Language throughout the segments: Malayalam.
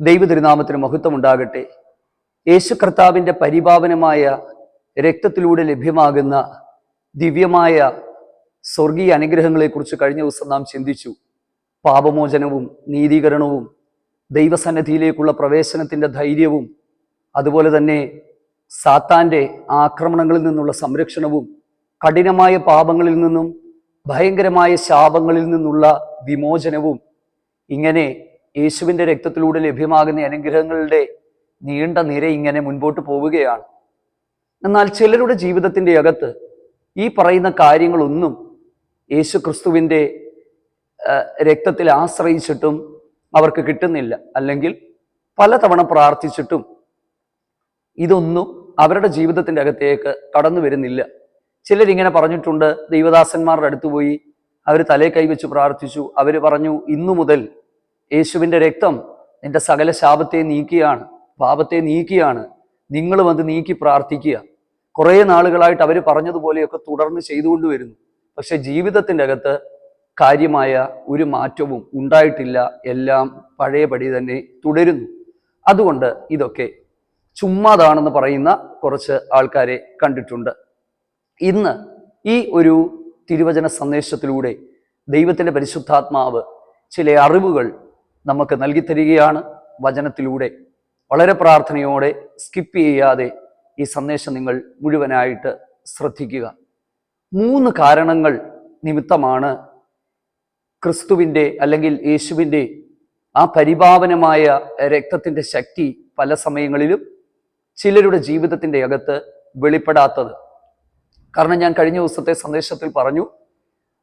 ദൈവ തിരുനാമത്തിന് മഹത്വം ഉണ്ടാകട്ടെ യേശു കർത്താവിന്റെ പരിപാവനമായ രക്തത്തിലൂടെ ലഭ്യമാകുന്ന ദിവ്യമായ സ്വർഗീയ അനുഗ്രഹങ്ങളെക്കുറിച്ച് കഴിഞ്ഞ ദിവസം നാം ചിന്തിച്ചു. പാപമോചനവും നീതീകരണവും ദൈവസന്നിധിയിലേക്കുള്ള പ്രവേശനത്തിന്റെ ധൈര്യവും അതുപോലെ തന്നെ സാത്താന്റെ ആക്രമണങ്ങളിൽ നിന്നുള്ള സംരക്ഷണവും കഠിനമായ പാപങ്ങളിൽ നിന്നും ഭയങ്കരമായ ശാപങ്ങളിൽ നിന്നുള്ള വിമോചനവും ഇങ്ങനെ യേശുവിന്റെ രക്തത്തിലൂടെ ലഭ്യമാകുന്ന അനുഗ്രഹങ്ങളുടെ നീണ്ട നിര ഇങ്ങനെ മുൻപോട്ട് പോവുകയാണ്. എന്നാൽ ചിലരുടെ ജീവിതത്തിന്റെ അകത്ത് ഈ പറയുന്ന കാര്യങ്ങളൊന്നും യേശു ക്രിസ്തുവിന്റെ രക്തത്തിൽ ആശ്രയിച്ചിട്ടും അവർക്ക് കിട്ടുന്നില്ല. അല്ലെങ്കിൽ പലതവണ പ്രാർത്ഥിച്ചിട്ടും ഇതൊന്നും അവരുടെ ജീവിതത്തിന്റെ അകത്തേക്ക് കടന്നു വരുന്നില്ല. ചിലരിങ്ങനെ പറഞ്ഞിട്ടുണ്ട് ദൈവദാസന്മാരുടെ അടുത്ത് പോയി അവർ തലേ കൈവച്ച് പ്രാർത്ഥിച്ചു. അവർ പറഞ്ഞു ഇന്നു മുതൽ യേശുവിന്റെ രക്തം നിന്റെ സകല ശാപത്തെ നീക്കിയാണ് പാപത്തെ നീക്കിയാണ്. നിങ്ങളും അത് നീക്കി പ്രാർത്ഥിക്കുക. കുറേ നാളുകളായിട്ട് അവർ പറഞ്ഞതുപോലെയൊക്കെ തുടർന്ന് ചെയ്തുകൊണ്ട് വരുന്നു. പക്ഷെ ജീവിതത്തിന്റെ അകത്ത് കാര്യമായ ഒരു മാറ്റവും ഉണ്ടായിട്ടില്ല. എല്ലാം പഴയപടി തന്നെ തുടരുന്നു. അതുകൊണ്ട് ഇതൊക്കെ ചുമ്മാതാണെന്ന് പറയുന്ന കുറച്ച് ആൾക്കാരെ കണ്ടിട്ടുണ്ട്. ഇന്ന് ഈ ഒരു തിരുവചന സന്ദേശത്തിലൂടെ ദൈവത്തിന്റെ പരിശുദ്ധാത്മാവ് ചില അറിവുകൾ നമുക്ക് നൽകി തരികയാണ് വചനത്തിലൂടെ. വളരെ പ്രാർത്ഥനയോടെ സ്കിപ്പ് ചെയ്യാതെ ഈ സന്ദേശം നിങ്ങൾ മുഴുവനായിട്ട് ശ്രദ്ധിക്കുക. മൂന്ന് കാരണങ്ങൾ നിമിത്തമാണ് ക്രിസ്തുവിന്റെ അല്ലെങ്കിൽ യേശുവിന്റെ ആ പരിപാവനമായ രക്തത്തിന്റെ ശക്തി പല സമയങ്ങളിലും ചിലരുടെ ജീവിതത്തിന്റെ അകത്ത് വെളിപ്പെടാത്തത്. കാരണം ഞാൻ കഴിഞ്ഞ ദിവസത്തെ സന്ദേശത്തിൽ പറഞ്ഞു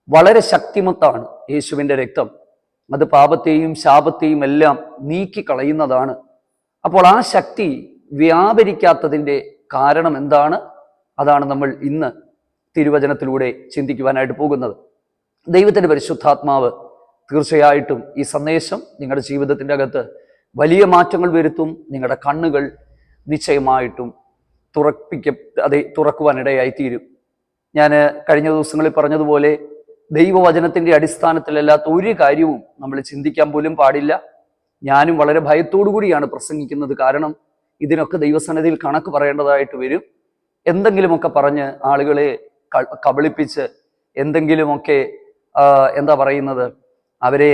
വളരെ ശക്തിമത്താണ് യേശുവിന്റെ രക്തം. അത് പാപത്തെയും ശാപത്തെയും എല്ലാം നീക്കിക്കളയുന്നതാണ്. അപ്പോൾ ആ ശക്തി വ്യാപരിക്കാത്തതിന്റെ കാരണം എന്താണ്? അതാണ് നമ്മൾ ഇന്ന് തിരുവചനത്തിലൂടെ ചിന്തിക്കുവാനായിട്ട് പോകുന്നത്. ദൈവത്തിന്റെ പരിശുദ്ധാത്മാവ് തീർച്ചയായിട്ടും ഈ സന്ദേശം നിങ്ങളുടെ ജീവിതത്തിന്റെ അകത്ത് വലിയ മാറ്റങ്ങൾ വരുത്തും നിങ്ങളുടെ കണ്ണുകൾ നിശ്ചയമായിട്ടും തുറപ്പിക്ക അതെ തുറക്കുവാനിടയായിത്തീരും. ഞാൻ കഴിഞ്ഞ ദിവസങ്ങളിൽ പറഞ്ഞതുപോലെ ദൈവവചനത്തിന്റെ അടിസ്ഥാനത്തിലല്ലാത്ത ഒരു കാര്യവും നമ്മൾ ചിന്തിക്കാൻ പോലും പാടില്ല. ഞാനും വളരെ ഭയത്തോടു കൂടിയാണ് പ്രസംഗിക്കുന്നത്. കാരണം ഇതിനൊക്കെ ദൈവസന്നിധിയിൽ കണക്ക് പറയേണ്ടതായിട്ട് വരും. എന്തെങ്കിലുമൊക്കെ പറഞ്ഞ് ആളുകളെ കബളിപ്പിച്ച് എന്തെങ്കിലുമൊക്കെ എന്താ പറയുന്നത് അവരെ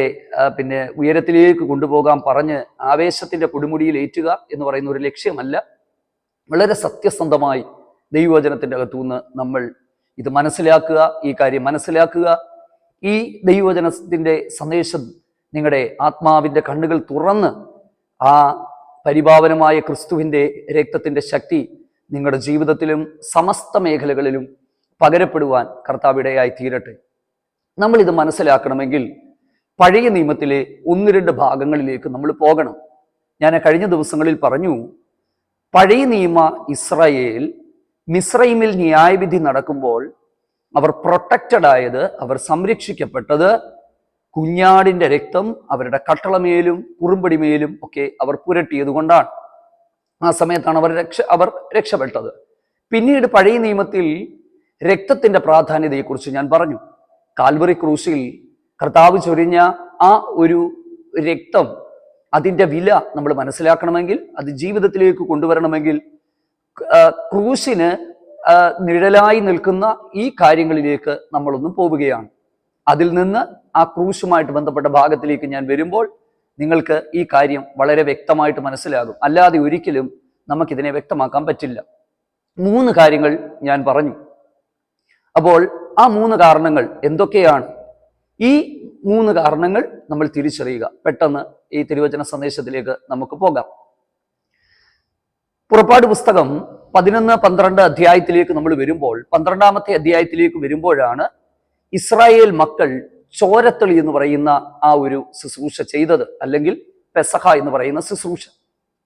പിന്നെ ഉയരത്തിലേക്ക് കൊണ്ടുപോകാൻ പറഞ്ഞ് ആവേശത്തിന്റെ കൊടുമുടിയിൽ ഏറ്റുക എന്ന് പറയുന്ന ഒരു ലക്ഷ്യമല്ല. വളരെ സത്യസന്ധമായി ദൈവവചനത്തിന്റെ അകത്തുനിന്ന് നമ്മൾ ഇത് മനസ്സിലാക്കുക ഈ കാര്യം മനസ്സിലാക്കുക ഈ ദൈവവചനത്തിന്റെ സന്ദേശം നിങ്ങളുടെ ആത്മാവിന്റെ കണ്ണുകൾ തുറന്ന് ആ പരിപാവനമായ ക്രിസ്തുവിന്റെ രക്തത്തിന്റെ ശക്തി നിങ്ങളുടെ ജീവിതത്തിലും സമസ്ത മേഖലകളിലും പകരപ്പെടുവാൻ കർത്താവിടയായി തീരട്ടെ. നമ്മൾ ഇത് മനസ്സിലാക്കണമെങ്കിൽ പഴയ നിയമത്തിലെ ഒന്ന് രണ്ട് ഭാഗങ്ങളിലേക്ക് നമ്മൾ പോകണം. ഞാൻ കഴിഞ്ഞ ദിവസങ്ങളിൽ പറഞ്ഞു പഴയ നിയമ ഇസ്രായേൽ മിസ്രൈമിൽ ന്യായവിധി നടക്കുമ്പോൾ അവർ പ്രൊട്ടക്റ്റഡ് ആയത് അവർ സംരക്ഷിക്കപ്പെട്ടത് കുഞ്ഞാടിന്റെ രക്തം അവരുടെ കട്ടളമേലും കുറുമ്പടിമേലും ഒക്കെ അവർ പുരട്ടിയത് കൊണ്ടാണ്. ആ സമയത്താണ് അവർ രക്ഷ അവർ രക്ഷപ്പെട്ടത്. പിന്നീട് പഴയ നിയമത്തിൽ രക്തത്തിന്റെ പ്രാധാന്യതയെക്കുറിച്ച് ഞാൻ പറഞ്ഞു. കാൽവറി ക്രൂശിൽ കർത്താവ് ചൊരിഞ്ഞ ആ ഒരു രക്തം അതിന്റെ വില നമ്മൾ മനസ്സിലാക്കണമെങ്കിൽ അത് ജീവിതത്തിലേക്ക് കൊണ്ടുവരണമെങ്കിൽ ക്രൂശിന് നിഴലായി നിൽക്കുന്ന ഈ കാര്യങ്ങളിലേക്ക് നമ്മളൊന്ന് പോവുകയാണ്. അതിൽ നിന്ന് ആ ക്രൂശുമായിട്ട് ബന്ധപ്പെട്ട ഭാഗത്തിലേക്ക് ഞാൻ വരുമ്പോൾ നിങ്ങൾക്ക് ഈ കാര്യം വളരെ വ്യക്തമായിട്ട് മനസ്സിലാകും. അല്ലാതെ ഒരിക്കലും നമുക്കിതിനെ വ്യക്തമാക്കാൻ പറ്റില്ല. മൂന്ന് കാര്യങ്ങൾ ഞാൻ പറഞ്ഞു. അപ്പോൾ ആ മൂന്ന് കാരണങ്ങൾ എന്തൊക്കെയാണ്? ഈ മൂന്ന് കാരണങ്ങൾ നമ്മൾ തിരിച്ചറിയുക. പെട്ടെന്ന് ഈ തിരുവചന സന്ദേശത്തിലേക്ക് നമുക്ക് പോകാം. പുറപ്പാട് പുസ്തകം പതിനൊന്ന് പന്ത്രണ്ട് അധ്യായത്തിലേക്ക് നമ്മൾ വരുമ്പോൾ പന്ത്രണ്ടാമത്തെ അധ്യായത്തിലേക്ക് വരുമ്പോഴാണ് ഇസ്രായേൽ മക്കൾ ചോരത്തളി എന്ന് പറയുന്ന ആ ഒരു ശുശ്രൂഷ ചെയ്തത് അല്ലെങ്കിൽ പെസഹ എന്ന് പറയുന്ന ശുശ്രൂഷ.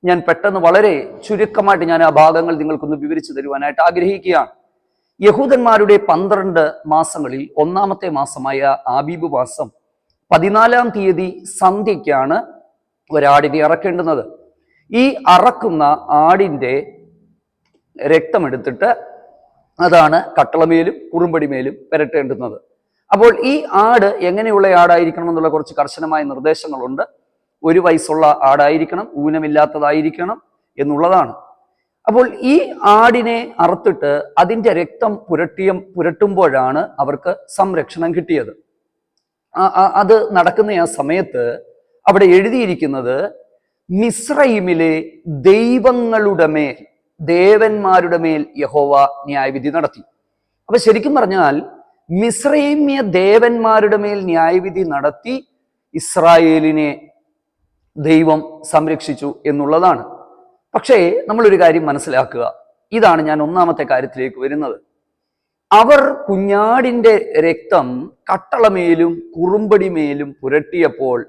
ഞാൻ പെട്ടെന്ന് വളരെ ചുരുക്കമായിട്ട് ഞാൻ ആ ഭാഗങ്ങൾ നിങ്ങൾക്കൊന്ന് വിവരിച്ചു തരുവാനായിട്ട് ആഗ്രഹിക്കുകയാണ്. യഹൂദന്മാരുടെ പന്ത്രണ്ട് മാസങ്ങളിൽ ഒന്നാമത്തെ മാസമായ ആബീബ് മാസം പതിനാലാം തീയതി സന്ധ്യയ്ക്കാണ് ഒരാടിനെ അറക്കേണ്ടുന്നത്. ഈ അറക്കുന്ന ആടിന്റെ രക്തമെടുത്തിട്ട് അതാണ് കട്ടളമേലും കുറുമ്പടിമേലും പുരട്ടേണ്ടുന്നത്. അപ്പോൾ ഈ ആട് എങ്ങനെയുള്ള ആടായിരിക്കണം എന്നുള്ള കുറച്ച് കർശനമായ നിർദ്ദേശങ്ങളുണ്ട്. ഒരു വയസ്സുള്ള ആടായിരിക്കണം ഊനമില്ലാത്തതായിരിക്കണം എന്നുള്ളതാണ്. അപ്പോൾ ഈ ആടിനെ അറുത്തിട്ട് അതിന്റെ രക്തം പുരട്ടിയ പുരട്ടുമ്പോഴാണ് അവർക്ക് സംരക്ഷണം കിട്ടിയത്. അത് നടക്കുന്ന ആ സമയത്ത് അവിടെ എഴുതിയിരിക്കുന്നത് മിസ്രൈമിലെ ദൈവങ്ങളുടെ മേൽ ദേവന്മാരുടെ മേൽ യഹോവ ന്യായവിധി നടത്തി. അപ്പൊ ശരിക്കും പറഞ്ഞാൽ മിസ്രൈമ്യ ദേവന്മാരുടെ മേൽ ന്യായവിധി നടത്തി ഇസ്രായേലിനെ ദൈവം സംരക്ഷിച്ചു എന്നുള്ളതാണ്. പക്ഷേ നമ്മളൊരു കാര്യം മനസ്സിലാക്കുക. ഇതാണ് ഞാൻ ഒന്നാമത്തെ കാര്യത്തിലേക്ക് വരുന്നത്. അവർ കുഞ്ഞാടിന്റെ രക്തം കട്ടളമേലും കുറുമ്പടിമേലും പുരട്ടിയപ്പോൾ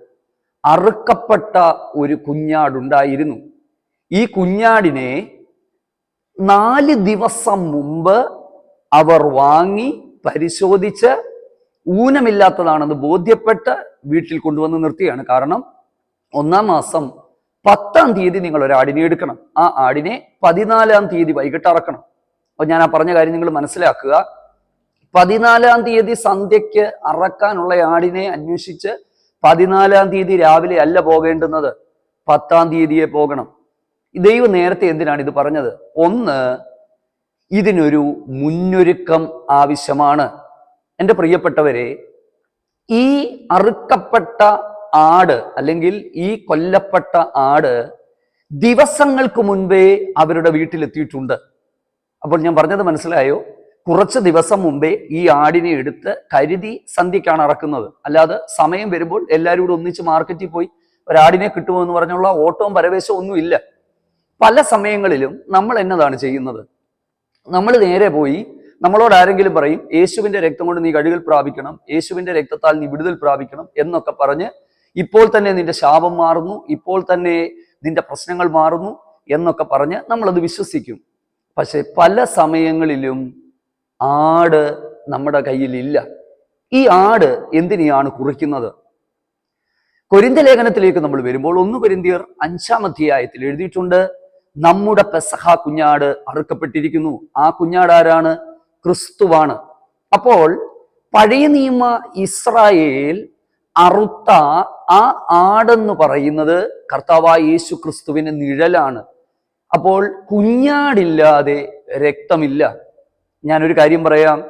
അറുക്കപ്പെട്ട ഒരു കുഞ്ഞാടുണ്ടായിരുന്നു. ഈ കുഞ്ഞാടിനെ നാല് ദിവസം മുമ്പ് അവർ വാങ്ങി പരിശോധിച്ച് ഊനമില്ലാത്തതാണെന്ന് ബോധ്യപ്പെട്ട് വീട്ടിൽ കൊണ്ടുവന്ന് നിർത്തിയാണ്. കാരണം ഒന്നാം മാസം പത്താം തീയതി നിങ്ങൾ ഒരു ആടിനെ എടുക്കണം. ആ ആടിനെ പതിനാലാം തീയതി വൈകിട്ട് അറക്കണം. അപ്പൊ ഞാൻ ആ പറഞ്ഞ കാര്യം നിങ്ങൾ മനസ്സിലാക്കുക. പതിനാലാം തീയതി സന്ധ്യയ്ക്ക് അറക്കാനുള്ള ആടിനെ അന്വേഷിച്ച് പതിനാലാം തീയതി രാവിലെ അല്ല പോകേണ്ടുന്നത്. പത്താം തീയതിയെ പോകണം. ദൈവം നേരത്തെ എന്തിനാണ് ഇത് പറഞ്ഞത്? ഒന്ന് ഇതിനൊരു മുന്നൊരുക്കം ആവശ്യമാണ്. എന്റെ പ്രിയപ്പെട്ടവരെ ഈ അറുക്കപ്പെട്ട ആട് അല്ലെങ്കിൽ ഈ കൊല്ലപ്പെട്ട ആട് ദിവസങ്ങൾക്ക് മുൻപേ അവരുടെ വീട്ടിലെത്തിയിട്ടുണ്ട്. അപ്പോൾ ഞാൻ പറഞ്ഞത് മനസ്സിലായോ? കുറച്ച് ദിവസം മുമ്പേ ഈ ആടിനെ എടുത്ത് കരുതി സന്ധ്യക്കാണ് ഇറക്കുന്നത്. അല്ലാതെ സമയം വരുമ്പോൾ എല്ലാവരും കൂടെ ഒന്നിച്ച് മാർക്കറ്റിൽ പോയി ഒരാടിനെ കിട്ടുമോ എന്ന് പറഞ്ഞുള്ള ഓട്ടവും പരവേശവും ഒന്നും ഇല്ല. പല സമയങ്ങളിലും നമ്മൾ എന്നതാണ് ചെയ്യുന്നത്? നമ്മൾ നേരെ പോയി നമ്മളോട് ആരെങ്കിലും പറയും യേശുവിന്റെ രക്തം കൊണ്ട് നീ കഴുകൽ പ്രാപിക്കണം യേശുവിന്റെ രക്തത്താൽ നീ വിടുതൽ പ്രാപിക്കണം എന്നൊക്കെ പറഞ്ഞ് ഇപ്പോൾ തന്നെ നിന്റെ ശാപം മാറുന്നു ഇപ്പോൾ തന്നെ നിന്റെ പ്രശ്നങ്ങൾ മാറുന്നു എന്നൊക്കെ പറഞ്ഞ് നമ്മളത് വിശ്വസിക്കും. പക്ഷെ പല സമയങ്ങളിലും ആട് നമ്മുടെ കയ്യിലില്ല. ഈ ആട് എന്തിനെയാണ് കുറിക്കുന്നത്? കൊരിന്ത ലേഖനത്തിലേക്ക് നമ്മൾ വരുമ്പോൾ ഒന്ന് കൊരിന്തിയർ അഞ്ചാം അധ്യായത്തിൽ എഴുതിയിട്ടുണ്ട് നമ്മുടെ പെസഹ കുഞ്ഞാട് അറുക്കപ്പെട്ടിരിക്കുന്നു. ആ കുഞ്ഞാട് ആരാണ്? ക്രിസ്തുവാണ്. അപ്പോൾ പഴയ നിയമ ഇസ്രായേൽ അറുത്ത ആ ആടെന്ന് പറയുന്നത് കർത്താവായ യേശു ക്രിസ്തുവിന് നിഴലാണ്. അപ്പോൾ കുഞ്ഞാടില്ലാതെ രക്തമില്ല. ഞാനൊരു കാര്യം പറയാം.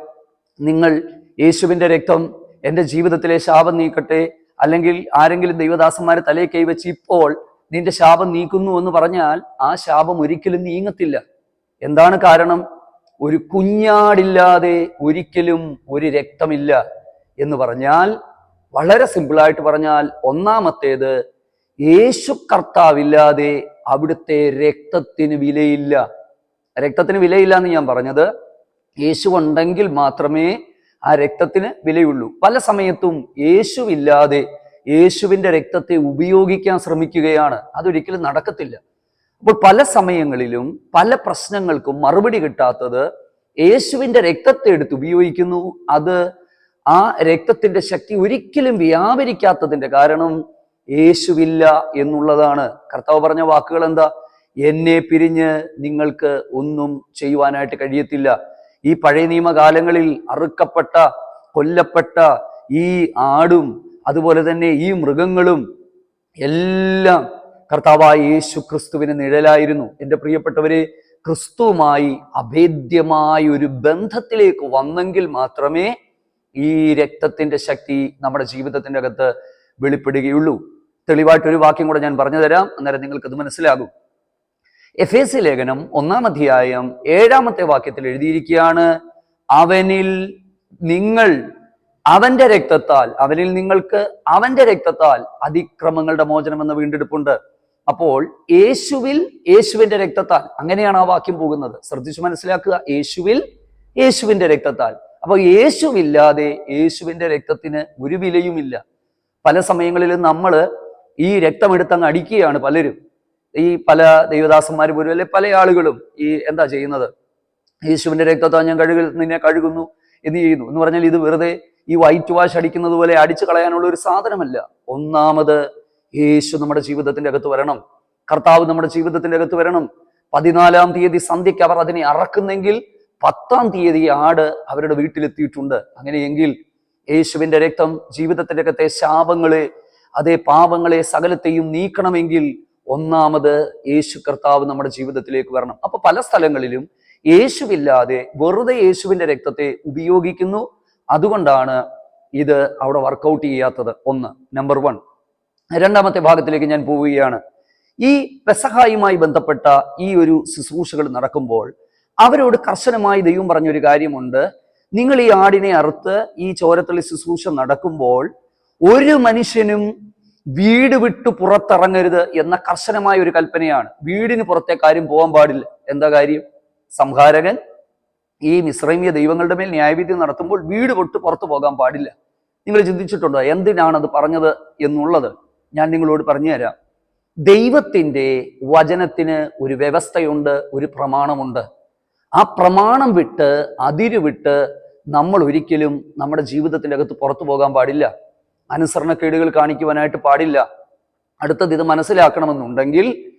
നിങ്ങൾ യേശുവിന്റെ രക്തം എന്റെ ജീവിതത്തിലെ ശാപം നീക്കട്ടെ. അല്ലെങ്കിൽ ആരെങ്കിലും ദൈവദാസന്മാരെ തലയെ കൈവച്ച് ഇപ്പോൾ നിന്റെ ശാപം നീക്കുന്നു എന്ന് പറഞ്ഞാൽ ആ ശാപം ഒരിക്കലും നീങ്ങത്തില്ല. എന്താണ് കാരണം? ഒരു കുഞ്ഞാടില്ലാതെ ഒരിക്കലും ഒരു രക്തമില്ല എന്ന് പറഞ്ഞാൽ വളരെ സിമ്പിളായിട്ട് പറഞ്ഞാൽ ഒന്നാമത്തേത് യേശു കർത്താവില്ലാതെ അവിടുത്തെ രക്തത്തിന് വിലയില്ല. രക്തത്തിന് വിലയില്ല എന്ന് ഞാൻ പറഞ്ഞത് യേശു ഉണ്ടെങ്കിൽ മാത്രമേ ആ രക്തത്തിന് വിലയുള്ളൂ. പല സമയത്തും യേശുവില്ലാതെ യേശുവിന്റെ രക്തത്തെ ഉപയോഗിക്കാൻ ശ്രമിക്കുകയാണ്. അതൊരിക്കലും നടക്കത്തില്ല. അപ്പോൾ പല സമയങ്ങളിലും പല പ്രശ്നങ്ങൾക്കും മറുപടി കിട്ടാത്തത് യേശുവിന്റെ രക്തത്തെ എടുത്ത് ഉപയോഗിക്കുന്നു. അത് ആ രക്തത്തിന്റെ ശക്തി ഒരിക്കലും വ്യാപരിക്കാത്തതിന്റെ കാരണം യേശുവില്ല എന്നുള്ളതാണ്. കർത്താവ് പറഞ്ഞ വാക്കുകൾ എന്താ? എന്നെ പിരിഞ്ഞ് നിങ്ങൾക്ക് ഒന്നും ചെയ്യുവാനായിട്ട് കഴിയത്തില്ല. ഈ പഴയ നിയമകാലങ്ങളിൽ അറുക്കപ്പെട്ട കൊല്ലപ്പെട്ട ഈ ആടും അതുപോലെ തന്നെ ഈ മൃഗങ്ങളും എല്ലാം കർത്താവായ യേശു ക്രിസ്തുവിന് നിഴലായിരുന്നു. എന്റെ പ്രിയപ്പെട്ടവരെ ക്രിസ്തുവുമായി അഭേദ്യമായ ഒരു ബന്ധത്തിലേക്ക് വന്നെങ്കിൽ മാത്രമേ ഈ രക്തത്തിന്റെ ശക്തി നമ്മുടെ ജീവിതത്തിന്റെ അകത്ത് വെളിപ്പെടുകയുള്ളൂ. തെളിവായിട്ടൊരു വാക്യം കൂടെ ഞാൻ പറഞ്ഞു തരാം അന്നേരം നിങ്ങൾക്ക് അത് മനസ്സിലാകും. എഫ് എസ് ലേഖനം ഒന്നാം അധ്യായം ഏഴാമത്തെ വാക്യത്തിൽ എഴുതിയിരിക്കുകയാണ് അവനിൽ നിങ്ങൾ അവന്റെ രക്തത്താൽ അവനിൽ നിങ്ങൾക്ക് അവന്റെ രക്തത്താൽ അതിക്രമങ്ങളുടെ മോചനം എന്ന വീണ്ടെടുപ്പുണ്ട്. അപ്പോൾ യേശുവിൽ യേശുവിന്റെ രക്തത്താൽ അങ്ങനെയാണ് ആ വാക്യം പോകുന്നത്. ശ്രദ്ധിച്ചു മനസ്സിലാക്കുക യേശുവിൽ യേശുവിന്റെ രക്തത്താൽ. അപ്പോൾ യേശുവില്ലാതെ യേശുവിന്റെ രക്തത്തിന് ഒരു വിലയുമില്ല. പല സമയങ്ങളിലും നമ്മൾ ഈ രക്തം എടുത്തങ്ങ് അടിക്കുകയാണ് പലരും. ഈ പല ദൈവദാസന്മാർ പോലും അല്ലെ പല ആളുകളും ഈ എന്താ ചെയ്യുന്നത്? യേശുവിന്റെ രക്തത്താൽ ഞാൻ കഴുകൽ നിന്നെ കഴുകുന്നു എന്ന് ചെയ്യുന്നു. എന്ന് പറഞ്ഞാൽ ഇത് വെറുതെ ഈ വൈറ്റ് വാഷ് അടിക്കുന്നത് പോലെ അടിച്ചു കളയാനുള്ള ഒരു സാധനമല്ല. ഒന്നാമത് യേശു നമ്മുടെ ജീവിതത്തിന്റെ അകത്ത് വരണം. കർത്താവ് നമ്മുടെ ജീവിതത്തിന്റെ അകത്ത് വരണം. പതിനാലാം തീയതി സന്ധ്യയ്ക്ക് അവർ അതിനെ അറക്കുന്നെങ്കിൽ പത്താം തീയതി ആട് അവരുടെ വീട്ടിലെത്തിയിട്ടുണ്ട്. അങ്ങനെയെങ്കിൽ യേശുവിന്റെ രക്തം ജീവിതത്തിന്റെ അകത്തെ ശാപങ്ങളെ അതേ പാപങ്ങളെ സകലത്തെയും നീക്കണമെങ്കിൽ ഒന്നാമത് യേശു കർത്താവ് നമ്മുടെ ജീവിതത്തിലേക്ക് വരണം. അപ്പൊ പല സ്ഥലങ്ങളിലും യേശുവില്ലാതെ വെറുതെ യേശുവിന്റെ രക്തത്തെ ഉപയോഗിക്കുന്നു. അതുകൊണ്ടാണ് ഇത് അവിടെ വർക്കൗട്ട് ചെയ്യാത്തത്. ഒന്ന് നമ്പർ വൺ രണ്ടാമത്തെ ഭാഗത്തിലേക്ക് ഞാൻ പോവുകയാണ്. ഈ പെസഹായുമായി ബന്ധപ്പെട്ട ഈ ഒരു ശുശ്രൂഷകൾ നടക്കുമ്പോൾ അവരോട് കർശനമായി ദൈവം പറഞ്ഞൊരു കാര്യമുണ്ട്. നിങ്ങൾ ഈ ആടിനെ അറുത്ത് ഈ ചോരത്തള്ളി ശുശ്രൂഷ നടക്കുമ്പോൾ ഒരു മനുഷ്യനും വീട് വിട്ടു പുറത്തിറങ്ങരുത് എന്ന കർശനമായ ഒരു കൽപ്പനയാണ്. വീടിന് പുറത്തേക്ക് ആരും പോകാൻ പാടില്ല. എന്താ കാര്യം? സംഹാരകൻ ഈ മിശ്രമീയ ദൈവങ്ങളുടെ മേൽ ന്യായവിധി നടത്തുമ്പോൾ വീട് വിട്ട് പുറത്തു പോകാൻ പാടില്ല. നിങ്ങൾ ചിന്തിച്ചിട്ടുണ്ടോ? എന്തിനാണ് അത് പറഞ്ഞത് എന്നുള്ളത് ഞാൻ നിങ്ങളോട് പറഞ്ഞുതരാം. ദൈവത്തിന്റെ വചനത്തിന് ഒരു വ്യവസ്ഥയുണ്ട് ഒരു പ്രമാണമുണ്ട്. ആ പ്രമാണം വിട്ട് അതിരുവിട്ട് നമ്മൾ ഒരിക്കലും നമ്മുടെ ജീവിതത്തിന്റെ അകത്ത് പുറത്തു പോകാൻ പാടില്ല. അനുസരണക്കേടുകൾ കാണിക്കുവാനായിട്ട് പാടില്ല. അടുത്തത് ഇത് മനസ്സിലാക്കണമെന്നുണ്ടെങ്കിൽ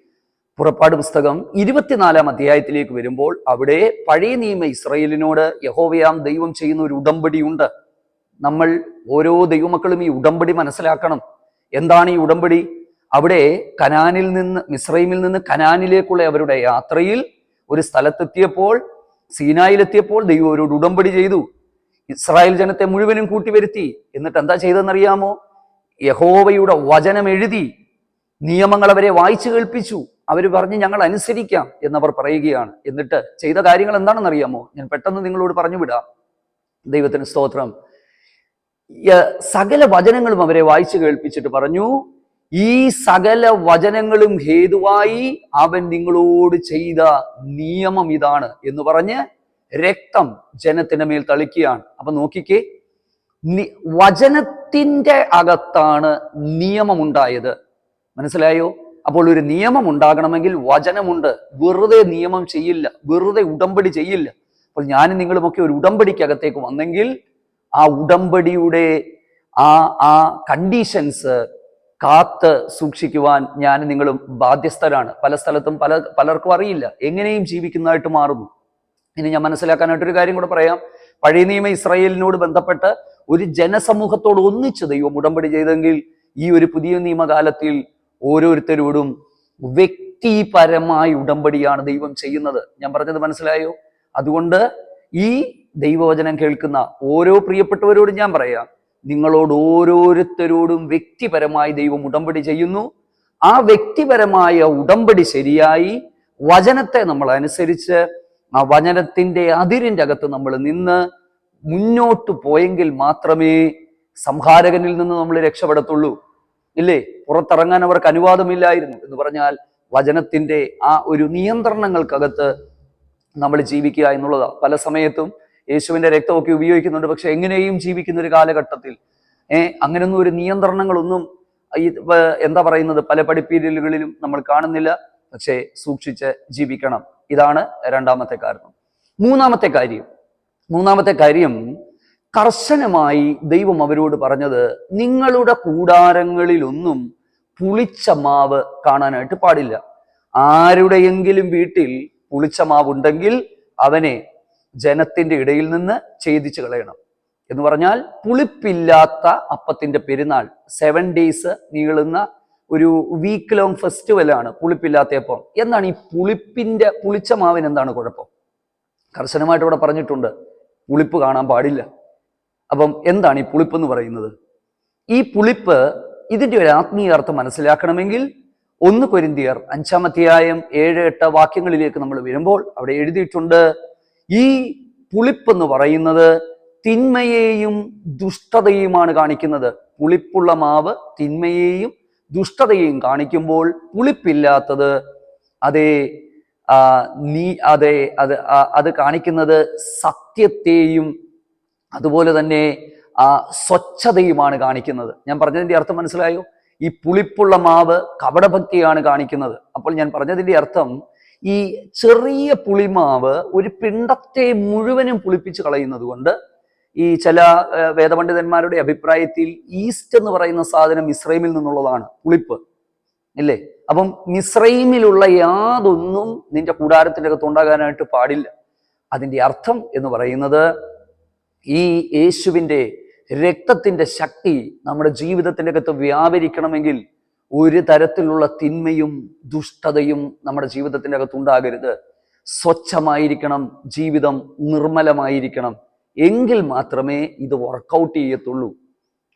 പുറപ്പാട് പുസ്തകം ഇരുപത്തിനാലാം അധ്യായത്തിലേക്ക് വരുമ്പോൾ അവിടെ പഴയ നിയമ ഇസ്രയേലിനോട് യഹോവയാം ദൈവം ചെയ്യുന്ന ഒരു ഉടമ്പടിയുണ്ട്. നമ്മൾ ഓരോ ദൈവമക്കളും ഈ ഉടമ്പടി മനസ്സിലാക്കണം. എന്താണ് ഈ ഉടമ്പടി? അവിടെ കനാനിൽ നിന്ന് മിസ്രൈമിൽ നിന്ന് കനാനിലേക്കുള്ള അവരുടെ യാത്രയിൽ ഒരു സ്ഥലത്തെത്തിയപ്പോൾ സീനായിലെത്തിയപ്പോൾ ദൈവം ഒരു ഉടമ്പടി ചെയ്തു. ഇസ്രായേൽ ജനത്തെ മുഴുവനും കൂട്ടിവരുത്തി. എന്നിട്ട് എന്താ ചെയ്തെന്നറിയാമോ യഹോവയുടെ വചനം എഴുതി നിയമങ്ങൾ അവരെ വായിച്ചു കേൾപ്പിച്ചു. അവർ പറഞ്ഞ് ഞങ്ങൾ അനുസരിക്കാം എന്നവർ പറയുകയാണ്. എന്നിട്ട് ചെയ്ത കാര്യങ്ങൾ എന്താണെന്ന് അറിയാമോ ഞാൻ പെട്ടെന്ന് നിങ്ങളോട് പറഞ്ഞു വിടാം. ദൈവത്തിന് സ്തോത്രം. സകല വചനങ്ങളും അവരെ വായിച്ചു കേൾപ്പിച്ചിട്ട് പറഞ്ഞു ഈ സകല വചനങ്ങളും ഹേതുവായി അവൻ നിങ്ങളോട് ചെയ്ത നിയമം ഇതാണ് എന്ന് പറഞ്ഞ് രക്തം ജനത്തിന്റെ മേൽ തളിക്കുകയാണ്. അപ്പൊ നോക്കിക്കേ വചനത്തിന്റെ അകത്താണ് നിയമമുണ്ടായത്. മനസ്സിലായോ? അപ്പോൾ ഒരു നിയമം ഉണ്ടാകണമെങ്കിൽ വചനമുണ്ട്. വെറുതെ നിയമം ചെയ്യില്ല. വെറുതെ ഉടമ്പടി ചെയ്യില്ല. അപ്പോൾ ഞാനും നിങ്ങളുമൊക്കെ ഒരു ഉടമ്പടിക്കകത്തേക്ക് വന്നെങ്കിൽ ആ ഉടമ്പടിയുടെ ആ ആ കണ്ടീഷൻസ് കാത്ത് സൂക്ഷിക്കുവാൻ ഞാൻ നിങ്ങളും ബാധ്യസ്ഥരാണ്. പല സ്ഥലത്തും പല പലർക്കും അറിയില്ല. എങ്ങനെയും ജീവിക്കുന്നതായിട്ട് മാറുന്നു. ഇനി ഞാൻ മനസ്സിലാക്കാനായിട്ടൊരു കാര്യം കൂടെ പറയാം. പഴയ നിയമ ഇസ്രായേലിനോട് ബന്ധപ്പെട്ട് ഒരു ജനസമൂഹത്തോട് ഒന്നിച്ച് ദൈവം ഉടമ്പടി ചെയ്തെങ്കിൽ ഈ ഒരു പുതിയ നിയമകാലത്തിൽ ഓരോരുത്തരോടും വ്യക്തിപരമായ ഉടമ്പടിയാണ് ദൈവം ചെയ്യുന്നത്. ഞാൻ പറഞ്ഞത് മനസ്സിലായോ? അതുകൊണ്ട് ഈ ദൈവവചനം കേൾക്കുന്ന ഓരോ പ്രിയപ്പെട്ടവരോടും ഞാൻ പറയാം. നിങ്ങളോട് ഓരോരുത്തരോടും വ്യക്തിപരമായി ദൈവം ഉടമ്പടി ചെയ്യുന്നു. ആ വ്യക്തിപരമായ ഉടമ്പടി ശരിയായി വചനത്തെ നമ്മൾ അനുസരിച്ച് ആ വചനത്തിന്റെ അതിരിന്റെ അകത്ത് നമ്മൾ നിന്ന് മുന്നോട്ട് പോയെങ്കിൽ മാത്രമേ സംഹാരകനിൽ നിന്ന് നമ്മൾ രക്ഷപ്പെടത്തുള്ളൂ. ഇല്ലേ? പുറത്തിറങ്ങാൻ അവർക്ക് അനുവാദമില്ലായിരുന്നു എന്ന് പറഞ്ഞാൽ വചനത്തിന്റെ ആ ഒരു നിയന്ത്രണങ്ങൾക്കകത്ത് നമ്മൾ ജീവിക്കുക എന്നുള്ളതാണ് പല സമയത്തും യേശുവിന്റെ രക്തമൊക്കെ ഉപയോഗിക്കുന്നുണ്ട്. പക്ഷെ എങ്ങനെയും ജീവിക്കുന്ന ഒരു കാലഘട്ടത്തിൽ ഏഹ് അങ്ങനെയൊന്നും ഒരു നിയന്ത്രണങ്ങളൊന്നും ഈ എന്താ പറയുന്നത്? പല പഠിപ്പീരലുകളിലും നമ്മൾ കാണുന്നില്ല. പക്ഷേ സൂക്ഷിച്ച് ജീവിക്കണം. ഇതാണ് രണ്ടാമത്തെ കാരണം മൂന്നാമത്തെ കാര്യം മൂന്നാമത്തെ കാര്യം കർശനമായി ദൈവം അവരോട് പറഞ്ഞത് നിങ്ങളുടെ കൂടാരങ്ങളിലൊന്നും പുളിച്ച മാവ് കാണാനായിട്ട് പാടില്ല. ആരുടെയെങ്കിലും വീട്ടിൽ പുളിച്ച മാവുണ്ടെങ്കിൽ അവനെ ജനത്തിന്റെ ഇടയിൽ നിന്ന് ഛേദിച്ചു കളയണം. എന്ന് പറഞ്ഞാൽ പുളിപ്പില്ലാത്ത അപ്പത്തിന്റെ പെരുന്നാൾ സെവൻ ഡേയ്സ് നീളുന്ന ഒരു വീക്ക് ലോങ് ഫെസ്റ്റിവലാണ് ആണ് പുളിപ്പില്ലാത്ത എന്താണ് ഈ പുളിപ്പിന്റെ പുളിച്ച മാവിന് എന്താണ് കുഴപ്പം? കർശനമായിട്ട് ഇവിടെ പറഞ്ഞിട്ടുണ്ട്. പുളിപ്പ് കാണാൻ പാടില്ല. അപ്പം എന്താണ് ഈ പുളിപ്പ് എന്ന് പറയുന്നത്? ഈ പുളിപ്പ് ഇതിന്റെ ഒരു ആത്മീയ അർത്ഥം മനസ്സിലാക്കണമെങ്കിൽ ഒന്ന് കൊരിന്തിയർ അഞ്ചാം അധ്യായം ഏഴ് എട്ട് വാക്യങ്ങളിലേക്ക് നമ്മൾ വരുമ്പോൾ അവിടെ എഴുതിയിട്ടുണ്ട് ഈ പുളിപ്പ് എന്ന് പറയുന്നത് തിന്മയെയും ദുഷ്ടതയുമാണ് കാണിക്കുന്നത്. പുളിപ്പുള്ള മാവ് തിന്മയെയും ദുഷ്ടതയെയും കാണിക്കുമ്പോൾ പുളിപ്പില്ലാത്തത് അതേ നീ അതെ അത് അത് കാണിക്കുന്നത് സത്യത്തെയും അതുപോലെ തന്നെ ആ സ്വച്ഛതയുമാണ് കാണിക്കുന്നത്. ഞാൻ പറഞ്ഞതിന്റെ അർത്ഥം മനസ്സിലായോ? ഈ പുളിപ്പുള്ള മാവ് കപടഭക്തിയാണ് കാണിക്കുന്നത്. അപ്പോൾ ഞാൻ പറഞ്ഞതിന്റെ അർത്ഥം ഈ ചെറിയ പുളിമാവ് ഒരു പിണ്ടത്തെ മുഴുവനും പുളിപ്പിച്ച് കളയുന്നത് കൊണ്ട് ഈ ചില വേദപണ്ഡിതന്മാരുടെ അഭിപ്രായത്തിൽ ഈസ്റ്റ് എന്ന് പറയുന്ന സാധനം ഇസ്രൈമിൽ നിന്നുള്ളതാണ് പുളിപ്പ്. ഇല്ലേ? അപ്പം മിസ്രൈമിലുള്ള യാതൊന്നും നിന്റെ കൂടാരത്തിന്റെ അകത്ത് ഉണ്ടാകാനായിട്ട് പാടില്ല. അതിന്റെ അർത്ഥം എന്ന് പറയുന്നത് ഈ യേശുവിന്റെ രക്തത്തിന്റെ ശക്തി നമ്മുടെ ജീവിതത്തിന്റെ അകത്ത് വ്യാപരിക്കണമെങ്കിൽ ഒരു തരത്തിലുള്ള തിന്മയും ദുഷ്ടതയും നമ്മുടെ ജീവിതത്തിന്റെ അകത്ത് ഉണ്ടാകരുത്. സ്വച്ഛമായിരിക്കണം ജീവിതം നിർമ്മലമായിരിക്കണം. എങ്കിൽ മാത്രമേ ഇത് വർക്കൗട്ട് ചെയ്യത്തുള്ളൂ.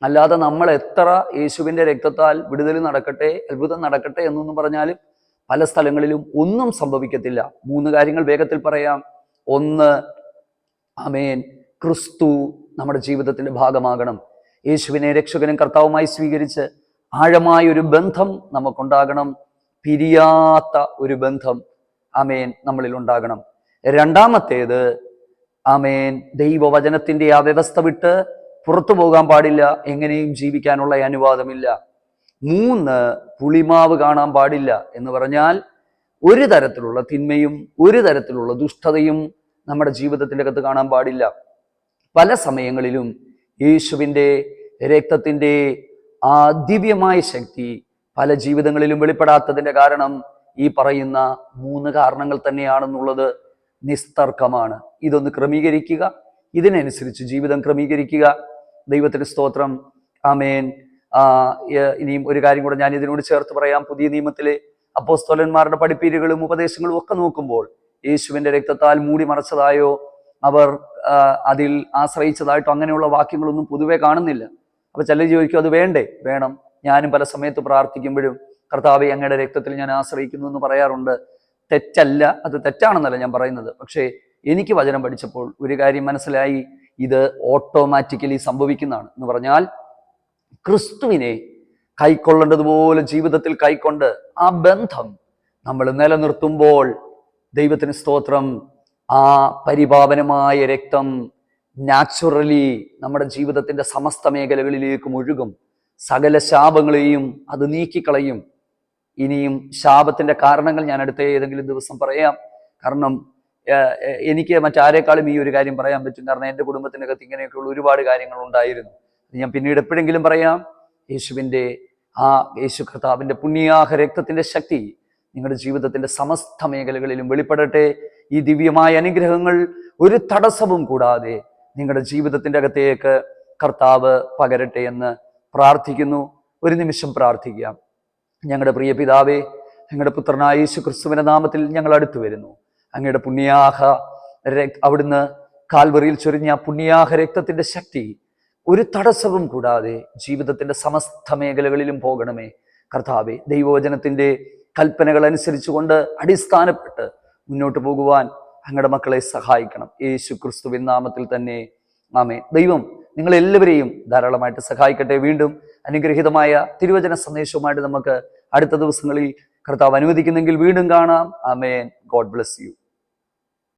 അല്ലാതെ നമ്മൾ എത്ര യേശുവിന്റെ രക്തത്താൽ വിടുതൽ നടക്കട്ടെ അത്ഭുതം നടക്കട്ടെ എന്നൊന്നും പറഞ്ഞാലും പല സ്ഥലങ്ങളിലും ഒന്നും സംഭവിക്കത്തില്ല. മൂന്ന് കാര്യങ്ങൾ വേഗത്തിൽ പറയാം. ഒന്ന് അമേൻ ക്രിസ്തു നമ്മുടെ ജീവിതത്തിന്റെ ഭാഗമാകണം. യേശുവിനെ രക്ഷകനും കർത്താവുമായി സ്വീകരിച്ച് ആഴമായ ഒരു ബന്ധം നമുക്കുണ്ടാകണം. പിരിയാത്ത ഒരു ബന്ധം അമേൻ നമ്മളിൽ ഉണ്ടാകണം. രണ്ടാമത്തേത് ആമേൻ. ദൈവവചനത്തിന്റെ ആ വ്യവസ്ഥ വിട്ട് പുറത്തു പോകാൻ പാടില്ല എങ്ങനെയും ജീവിക്കാനുള്ള അനുവാദമില്ല. മൂന്ന് പുളിമാവ് കാണാൻ പാടില്ല എന്ന് പറഞ്ഞാൽ ഒരു തരത്തിലുള്ള തിന്മയും ഒരു തരത്തിലുള്ള ദുഷ്ടതയും നമ്മുടെ ജീവിതത്തിന്റെ അകത്ത് കാണാൻ പാടില്ല. പല സമയങ്ങളിലും യേശുവിന്റെ രക്തത്തിന്റെ ആ ദിവ്യമായ ശക്തി പല ജീവിതങ്ങളിലും വെളിപ്പെടാത്തതിന്റെ കാരണം ഈ പറയുന്ന മൂന്ന് കാരണങ്ങൾ തന്നെയാണെന്നുള്ളത് നിസ്തർക്കമാണ്. ഇതൊന്ന് ക്രമീകരിക്കുക. ഇതിനനുസരിച്ച് ജീവിതം ക്രമീകരിക്കുക. ദൈവത്തിന് സ്തോത്രം. ആമേൻ. ഇനിയും ഒരു കാര്യം കൂടെ ഞാൻ ഇതിനോട് ചേർത്ത് പറയാം. പുതിയ നിയമത്തിലെ അപ്പോസ്തോലന്മാരുടെ പഠിപ്പീരുകളും ഉപദേശങ്ങളും ഒക്കെ നോക്കുമ്പോൾ യേശുവിന്റെ രക്തത്താൽ മൂടി മറച്ചതായോ അവർ അതിൽ ആശ്രയിച്ചതായിട്ടോ അങ്ങനെയുള്ള വാക്യങ്ങളൊന്നും പൊതുവെ കാണുന്നില്ല. അപ്പൊ ചിലർ ചോദിക്കും അത് വേണ്ടേ? വേണം. ഞാനും പല സമയത്ത് പ്രാർത്ഥിക്കുമ്പോഴും കർത്താവ് അങ്ങയുടെ രക്തത്തിൽ ഞാൻ ആശ്രയിക്കുന്നു എന്ന് പറയാറുണ്ട്. തെറ്റല്ല അത് തെറ്റാണെന്നല്ല ഞാൻ പറയുന്നത്. പക്ഷേ എനിക്ക് വചനം പഠിച്ചപ്പോൾ ഒരു കാര്യം മനസ്സിലായി. ഇത് ഓട്ടോമാറ്റിക്കലി സംഭവിക്കുന്നതാണ്. എന്ന് പറഞ്ഞാൽ ക്രിസ്തുവിനെ കൈക്കൊള്ളേണ്ടതുപോലെ ജീവിതത്തിൽ കൈക്കൊണ്ട് ആ ബന്ധം നമ്മൾ നിലനിർത്തുമ്പോൾ ദൈവത്തിന് സ്തോത്രം. ആ പരിപാവനമായ രക്തം നാച്ചുറലി നമ്മുടെ ജീവിതത്തിന്റെ സമസ്ത മേഖലകളിലേക്ക് ഒഴുകും സകല ശാപങ്ങളെയും അത് നീക്കിക്കളയും. ഇനിയും ശാപത്തിന്റെ കാരണങ്ങൾ ഞാൻ അടുത്ത ഏതെങ്കിലും ദിവസം പറയാം. കാരണം എനിക്ക് മറ്റാരേക്കാളും ഈ ഒരു കാര്യം പറയാൻ പറ്റും. കാരണം എന്റെ കുടുംബത്തിനകത്ത് ഇങ്ങനെയൊക്കെയുള്ള ഒരുപാട് കാര്യങ്ങൾ ഉണ്ടായിരുന്നു. ഞാൻ പിന്നീട് എപ്പോഴെങ്കിലും പറയാം. യേശുവിന്റെ ആ യേശു കർത്താവിന്റെ പുണ്യാഹ രക്തത്തിന്റെ ശക്തി നിങ്ങളുടെ ജീവിതത്തിന്റെ സമസ്ത മേഖലകളിലും വെളിപ്പെടട്ടെ. ഈ ദിവ്യമായ അനുഗ്രഹങ്ങൾ ഒരു തടസ്സവും കൂടാതെ നിങ്ങളുടെ ജീവിതത്തിന്റെ അകത്തേക്ക് കർത്താവ് പകരട്ടെ എന്ന് പ്രാർത്ഥിക്കുന്നു. ഒരു നിമിഷം പ്രാർത്ഥിക്കാം. ഞങ്ങളുടെ പ്രിയ പിതാവേ ഞങ്ങളുടെ പുത്രനായ യേശു ക്രിസ്തുവിന്റെ നാമത്തിൽ ഞങ്ങൾ അടുത്തു വരുന്നു. അങ്ങയുടെ പുണ്യാഹ അവിടുന്ന് കാൽവറിയിൽ ചൊരിഞ്ഞ പുണ്യാഹ രക്തത്തിന്റെ ശക്തി ഒരു തടസ്സവും കൂടാതെ ജീവിതത്തിന്റെ സമസ്ത മേഖലകളിലും പോകണമേ. കർത്താവെ ദൈവവചനത്തിന്റെ കൽപ്പനകൾ അനുസരിച്ചുകൊണ്ട് അടിസ്ഥാനപ്പെട്ട് മുന്നോട്ട് പോകുവാൻ അങ്ങയുടെ മക്കളെ സഹായിക്കണം. യേശു ക്രിസ്തുവിൻ നാമത്തിൽ തന്നെ. ആമേ ദൈവം നിങ്ങളെല്ലാവരെയും ധാരാളമായിട്ട് സഹായിക്കട്ടെ. വീണ്ടും അനുഗ്രഹീതമായ തിരുവചന സന്ദേശവുമായിട്ട് നമുക്ക് അടുത്ത ദിവസങ്ങളിൽ കർത്താവ് അനുവദിക്കുന്നെങ്കിൽ വീണ്ടും കാണാം. ആമേൻ. God bless you.